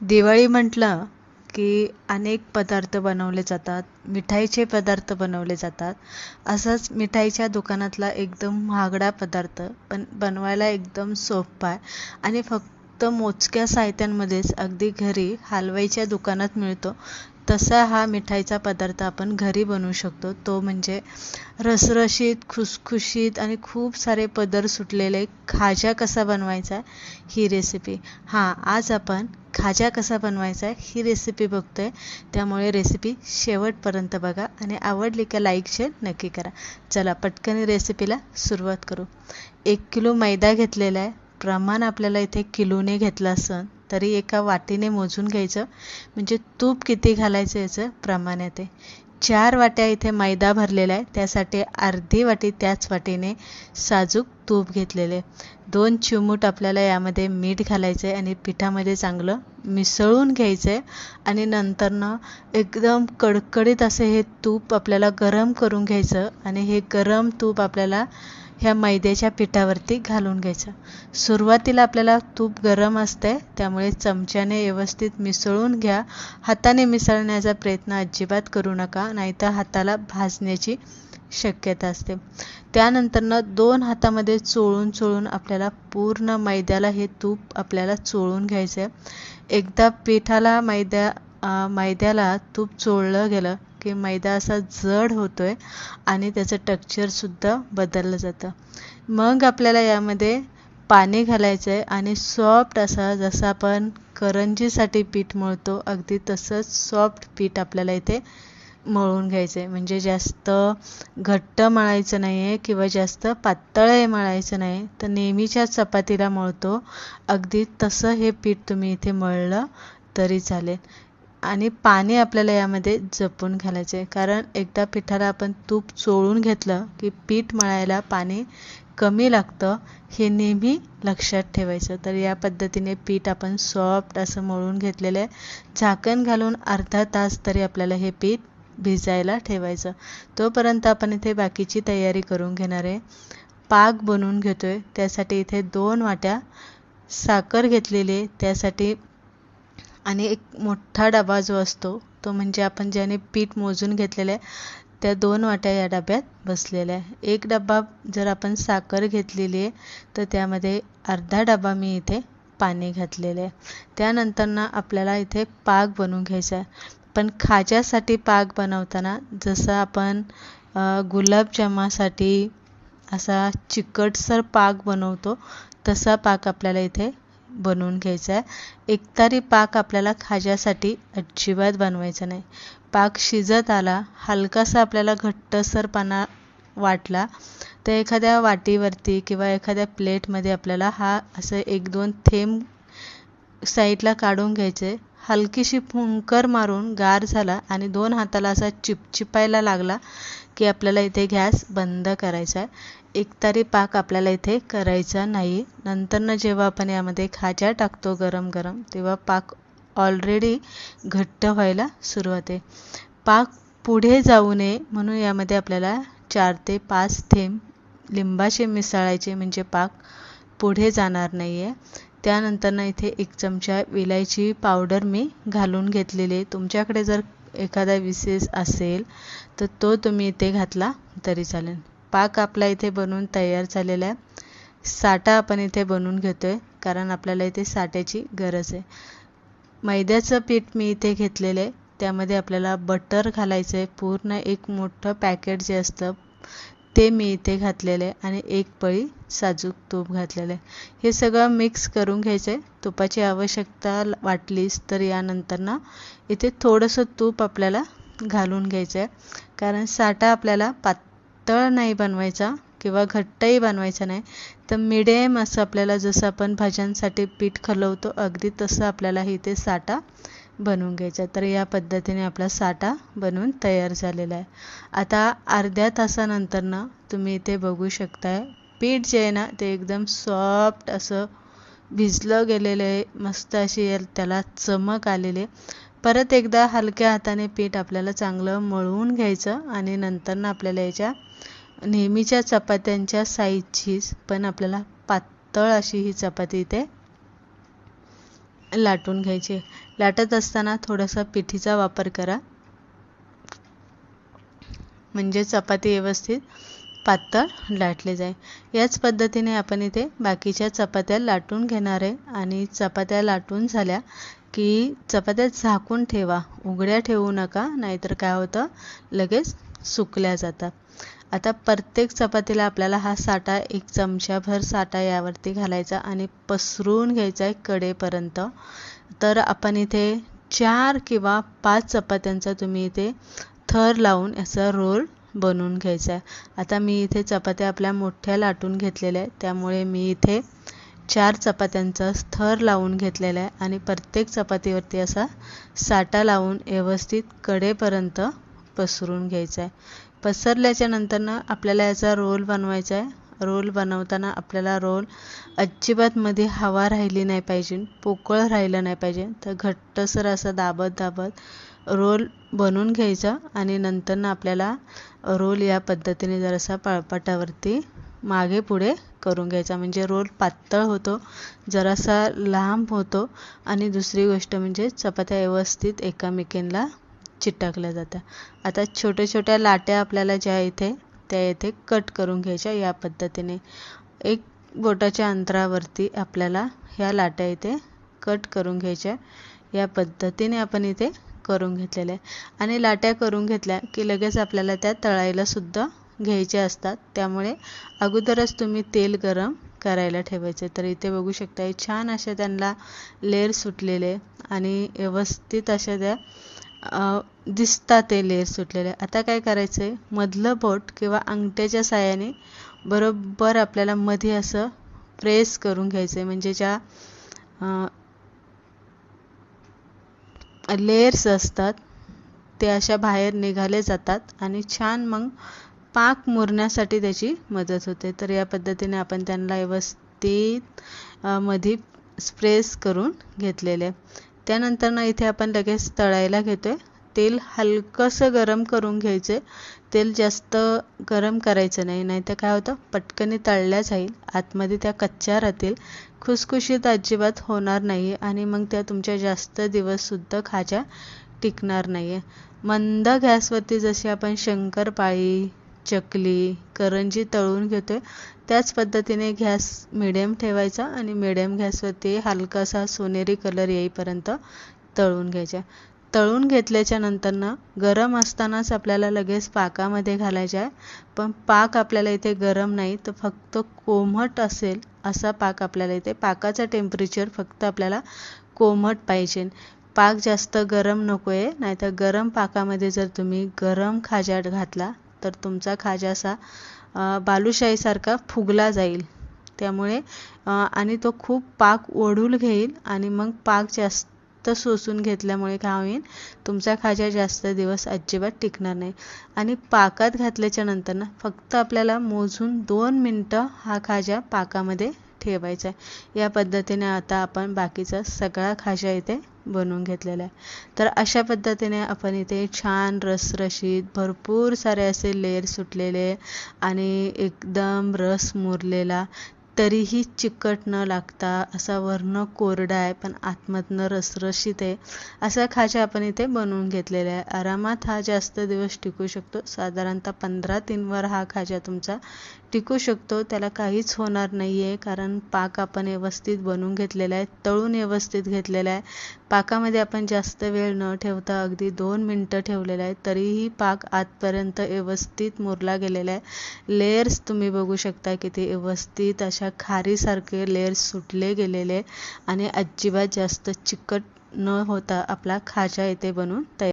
दिवाळी म्हटलं की अनेक पदार्थ बनवले जातात मिठाईचे पदार्थ बनवले जातात. असंच मिठाईच्या दुकानातला एकदम महागडा पदार्थ पण बनवायला एकदम सोपा आहे आणि फक्त मोजक्या साहित्यांमध्येच अगदी घरी हलवाईच्या दुकानात मिळतो. तसा हा मिठाईचा पदार्थ आपण घरी बनवू शकतो. तो म्हणजे रसरशीत खुसखुशीत आणि खूप सारे पदर सुटलेले खाजा कसा बनवायचा ही रेसिपी हां आज आपण खाजा कसा बनवायचा आहे ही रेसिपी बघतोय. त्यामुळे रेसिपी शेवटपर्यंत बघा आणि आवडली का लाईक शेअर नक्की करा. चला पटकन रेसिपीला सुरुवात करू. एक किलो मैदा घेतलेला आहे. प्रमाण आपल्याला इथे किलोने घेतलं असं तरी एका वाटीने मोजून घ्यायचं. म्हणजे तूप किती घालायचं याचं प्रमाण येते चार वाट्या इथे मैदा भरलेला आहे. त्यासाठी अर्धी वाटी त्याच वाटीने साजूक तूप घेतलेले. दोन चिमूट आपल्याला यामध्ये मीठ घालायचं आहे आणि पिठामध्ये चांगलं मिसळून घ्यायचं आहे आणि नंतरनं एकदम कडकडीत असे हे तूप आपल्याला गरम करून घ्यायचं आणि हे गरम तूप आपल्याला ह्या मैद्याच्या पिठावरती घालून घ्यायचं. सुरुवातीला आपल्याला तूप गरम असते त्यामुळे चमच्याने व्यवस्थित मिसळून घ्या. हाताने मिसळण्याचा प्रयत्न अजिबात करू नका नाहीतर हाताला भाजण्याची शक्यता असते. त्यानंतरनं दोन हातामध्ये चोळून चोळून आपल्याला पूर्ण मैद्याला हे तूप आपल्याला चोळून घ्यायचं आहे एकदा पिठाला मैद्या मैद्याला तूप चोळलं गेलं की मैदा असा जड होतो आहे आणि त्याचं टेक्चरसुद्धा बदललं जातं. मग आपल्याला यामध्ये पाणी घालायचं आहे आणि सॉफ्ट असा जसं आपण करंजीसाठी पीठ मळतो अगदी तसंच सॉफ्ट पीठ आपल्याला इथे मळून घ्यायचं आहे म्हणजे जास्त घट्ट मळायचं नाही आहे किंवा जास्त पातळही मळायचं नाही तर नेहमीच्या चपातीला मळतो. अगदी तसं हे पीठ तुम्ही इथे मळलं तरी चालेल. आणि पाणी आपल्याला यामध्ये जपून घालायचे. आहे कारण एकदा पिठाला आपण तूप चोळून घेतलं की पीठ मळायला पाणी कमी लागतं हे नेहमी लक्षात ठेवायचं. तर या पद्धतीने पीठ आपण सॉफ्ट असं मळून घेतलेलं आहे. झाकण घालून अर्धा तास तरी आपल्याला हे पीठ भिजायला ठेवायचं. तोपर्यंत आपण इथे बाकीची तयारी करून घेणार आहे. पाक बनवून घेतो आहे त्यासाठी इथे दोन वाट्या साखर घेतलेली आहे. त्यासाठी आणि एक मोठा डबा जो असतो तो म्हणजे आपण ज्याने पीठ मोजून घेतलेलं आहे त्या दोन वाट्या या डब्यात बसलेल्या आहे. एक डबा जर आपण साखर घेतलेली आहे तर त्यामध्ये अर्धा डबा मी इथे पाणी घातलेलं आहे. त्यानंतरनं आपल्याला इथे पाक बनवून घ्यायचा आहे. पण खाज्यासाठी पाक बनवताना जसं आपण गुलाबजामासाठी असा चिकटसर पाक बनवतो तसा पाक आपल्याला इथे बनवून घ्यायचा आहे. एकतारी पाक आपल्याला खाज्यासाठी अजिबात बनवायचा नाही. पाक शिजत आला हलकासा आपल्याला घट्टसरपणा वाटला तर एखाद्या वाटीवरती किंवा एखाद्या प्लेटमध्ये आपल्याला हा असं एक दोन थेंब साईडला काढून घ्यायचे. हलकीशी फुंकर मारून गार झाला आणि दोन हाताला असा चिपचिपायला लागला की आपल्याला इथे गॅस बंद करायचा आहे. एकतारी पाक आपल्याला इथे करायचा नाही. नंतरनं जेव्हा आपण यामध्ये खाजा टाकतो गरम गरम तेव्हा पाक ऑलरेडी घट्ट व्हायला सुरुवात आहे. पाक पुढे जाऊ नये म्हणून यामध्ये आपल्याला चार ते पाच थेंब लिंबाचे मिसळायचे म्हणजे पाक पुढे जाणार नाही आहे त्यानंतरनं इथे एक चमचा विलायची पावडर मी घालून घेतलेली आहे. तुमच्याकडे जर एखादा विशेष असेल तर तो तुम्ही इथे घातला तरी चालेल. पाक आपला इथे बनवून तयार झालेला आहे. साठा आपण इथे बनवून घेतो आहे कारण आपल्याला इथे साठ्याची गरज आहे. मैद्याचं पीठ मी इथे घेतलेलं आहे. त्यामध्ये आपल्याला बटर घालायचं आहे पूर्ण एक मोठं पॅकेट जे असतं ते मी इथे घातलेलं आहे आणि एक पळी साजूक तूप घातलेलं आहे. हे सगळं मिक्स करून घ्यायचं आहे तुपाची आवश्यकता वाटलीच तर यानंतर ना इथे थोडंसं तूप आपल्याला घालून घ्यायचं आहे कारण साठा आपल्याला पातळ नाही बनवायचा किंवा घट्टही बनवायचा नाही तर मिडियम असं आपल्याला जसं आपण भाज्यांसाठी पीठ खलवतो अगदी तसं आपल्याला इथे साठा बनवून घ्यायचा. तर या पद्धतीने आपला साठा बनवून तयार झालेला आहे. आता अर्ध्या तासानंतरनं तुम्ही इथे बघू शकताय पीठ जे आहे ना ते एकदम सॉफ्ट असं भिजलं गेलेलं आहे मस्त अशी त्याला चमक आलेली आहे. परत एकदा हलक्या हाताने पीठ आपल्याला चांगलं मळवून घ्यायचं आणि नंतर आपल्याला याच्या नेहमीच्या चपात्यांच्या साईजचीच पण आपल्याला पातळ अशी ही चपाती इथे लाटून घ्यायची लाटत असताना थोडासा पिठीचा वापर करा. म्हणजे चपाती व्यवस्थित पातळ लाटले जाईल. याच पद्धतीने आपण इथे बाकीच्या चपात्या लाटून घेणार आहे आणि चपात्या लाटून झाल्या की चपात्या झाकून ठेवा. उघड्या ठेवू नका नाहीतर काय होतं? लगेच सुकल्या जातात. आता प्रत्येक चपातीला आपल्याला हा साठा एक चमच्याभर साठा यावरती घालायचा आणि पसरून घ्यायचा आहे कडेपर्यंत. तर आपण इथे चार किंवा पाच चपात्यांचा तुम्ही इथे थर लावून याचा रोल बनवून घ्यायचा आहे. आता मी इथे चपात्या आपल्या मोठ्या लाटून घेतलेल्या आहे त्यामुळे मी इथे चार चपात्यांचा थर लावून घेतलेला आहे आणि प्रत्येक चपातीवरती असा साठा लावून व्यवस्थित कडेपर्यंत पसरून घ्यायचा आहे. पसरल्याच्या नंतरनं आपल्याला याचा रोल बनवायचा आहे. रोल बनवताना आपल्याला रोल अजिबातमध्ये हवा राहिली नाही पाहिजे पोकळ राहिलं नाही पाहिजे. तर घट्टसर असं दाबत दाबत रोल बनवून घ्यायचा आणि नंतरनं आपल्याला रोल या पद्धतीने जरासा पळपाटावरती मागे पुढे करून घ्यायचा. म्हणजे रोल पातळ होतो जरासा लांब होतो आणि दुसरी गोष्ट म्हणजे चपात्या व्यवस्थित एकामेकींना चिटकल्या जातात. आता छोट्या छोट्या लाट्या आपल्याला ज्या इथे त्या इथे कट करून घ्यायच्या या पद्धतीने. एक बोटाच्या अंतरावरती आपल्याला ह्या लाट्या इथे कट करून घ्यायच्या. या पद्धतीने आपण इथे करून घेतलेल्या. आहे आणि लाट्या करून घेतल्या की लगेच आपल्याला त्या तळायलासुद्धा घ्यायचे असतात. त्यामुळे अगोदरच तुम्ही तेल गरम करायला ठेवायचे. तर इथे बघू शकता छान अशा त्यांना लेअर सुटलेले आणि व्यवस्थित अशा त्या दिसतात ते लेअर सुटलेले. आता काय करायचं आहे मधलं बोट किंवा अंगठ्याच्या साह्याने बरोबर आपल्याला मध्ये असं प्रेस करून घ्यायचं आहे म्हणजे ज्या लेयर्स असतात ते अशा बाहेर निघाले जातात आणि छान मग पाक मुरण्यासाठी त्याची मदत होते. तर या पद्धतीने आपण त्यांना व्यवस्थित मध्ये स्प्रेस करून घेतलेले. त्यानंतर ना इथे आपण लगेच तळायला घेतोय. तेल हलकंसं गरम करून घ्यायचे. तेल जास्त गरम करायचं नाही. नाहीतर काय होतं? पटकन तळल्या जाईल. आतमध्ये त्या कच्च्या राहतील. खुसखुशीत अजिबात होणार नाही आणि मग त्या तुमच्या जास्त दिवससुद्धा खाज्या टिकणार नाही आहे मंद गॅसवरती जशी आपण शंकरपाळी चकली करंजी तळून घेतो आहे त्याच पद्धतीने गॅस मिडियम ठेवायचा आणि मिडियम गॅसवरती हलकासा सोनेरी कलर येईपर्यंत तळून घ्यायचा. तळून घेतल्याच्या नंतरनं गरम असतानाच आपल्याला लगेच पाकामध्ये घालायचा आहे. पण पाक आपल्याला इथे गरम नाही तर फक्त कोमट असेल असा पाक आपल्याला इथे पाकाचा टेम्परेचर फक्त आपल्याला कोमट पाहिजे. पाक जास्त गरम नको आहे नाहीतर गरम पाकामध्ये जर तुम्ही गरम खाजा घातला तर तुमचा खाजा असा बालुशाहीसारखा फुगला जाईल. त्यामुळे आणि तो खूप पाक ओढून घेईल आणि मग पाक जास्त सोसून घेतल्यामुळे काय होईल? तुमचा खाजा जास्त दिवस अजिबात टिकणार नाही. आणि पाकात घातल्याच्या नंतर ना फक्त आपल्याला मोजून दोन मिनटं हा खाजा पाकामध्ये ठेवायचा आहे. या पद्धतीने आता आपण बाकीचा सगळा खाजा इथे बनवून घेतलेला आहे. तर अशा पद्धतीने आपण इथे छान रसरशीत भरपूर सारे असे लेअर सुटलेले आणि एकदम रस मुरलेला तरीही चिकट न लागता असा वर्ण कोरडा आहे पण आतमधनं रसरशीत आहे. असा खाजा आपण इथे बनवून घेतलेला आहे. आरामात हा जास्त दिवस टिकू शकतो. साधारणतः पंधरा तीनवर हा खाजा तुमचा टिकू शकतो त्याला काहीच होणार नाही आहे कारण पाक आपण व्यवस्थित बनवून घेतलेला आहे तळून व्यवस्थित घेतलेला आहे. पाकामध्ये आपण जास्त वेळ न ठेवता अगदी दोन मिनटं ठेवलेलं आहे तरीही पाक आतपर्यंत व्यवस्थित मुरला गेलेला आहे. लेयर्स तुम्ही बघू शकता की ते व्यवस्थित अशा खारीसारखे लेयर्स सुटले गेलेले आणि अजिबात जास्त चिकट न होता आपला खाजा येथे बनवून तयार